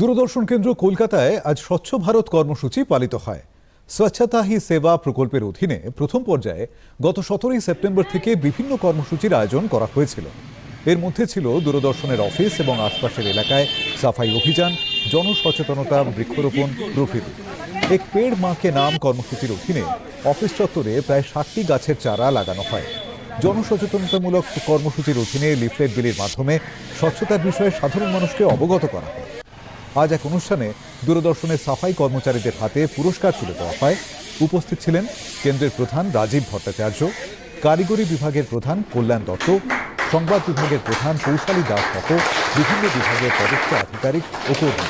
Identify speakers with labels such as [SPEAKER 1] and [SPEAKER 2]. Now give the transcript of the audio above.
[SPEAKER 1] দূরদর্শন কেন্দ্র কলকাতায় আজ স্বচ্ছ ভারত কর্মসূচি পালিত হয়। স্বচ্ছতা হি সেবা প্রকল্পের অধীনে প্রথম পর্যায়ে গত সতেরোই সেপ্টেম্বর থেকে বিভিন্ন কর্মসূচির আয়োজন করা হয়েছিল। এর মধ্যে ছিল দূরদর্শনের অফিস এবং আশপাশের এলাকায় সাফাই অভিযান, জনসচেতনতা, বৃক্ষরোপণ প্রভৃতি। এক পেড় মাকে নাম কর্মসূচির অধীনে অফিস চত্বরে প্রায় ষাটটি গাছের চারা লাগানো হয়। জনসচেতনতামূলক কর্মসূচির অধীনে লিফলেট বিলির মাধ্যমে স্বচ্ছতার বিষয়ে সাধারণ মানুষকে অবগত করা হয়। আজ এক অনুষ্ঠানে দূরদর্শনের সাফাই কর্মচারীদের হাতে পুরস্কার তুলে দেওয়া হয়। উপস্থিত ছিলেন কেন্দ্রের প্রধান রাজীব ভট্টাচার্য, কারিগরি বিভাগের প্রধান কল্যাণ দত্ত, সংবাদ বিভাগের প্রধান কৌশালী দাস সহ বিভিন্ন বিভাগের পদস্থ আধিকারিক ও কর্মী।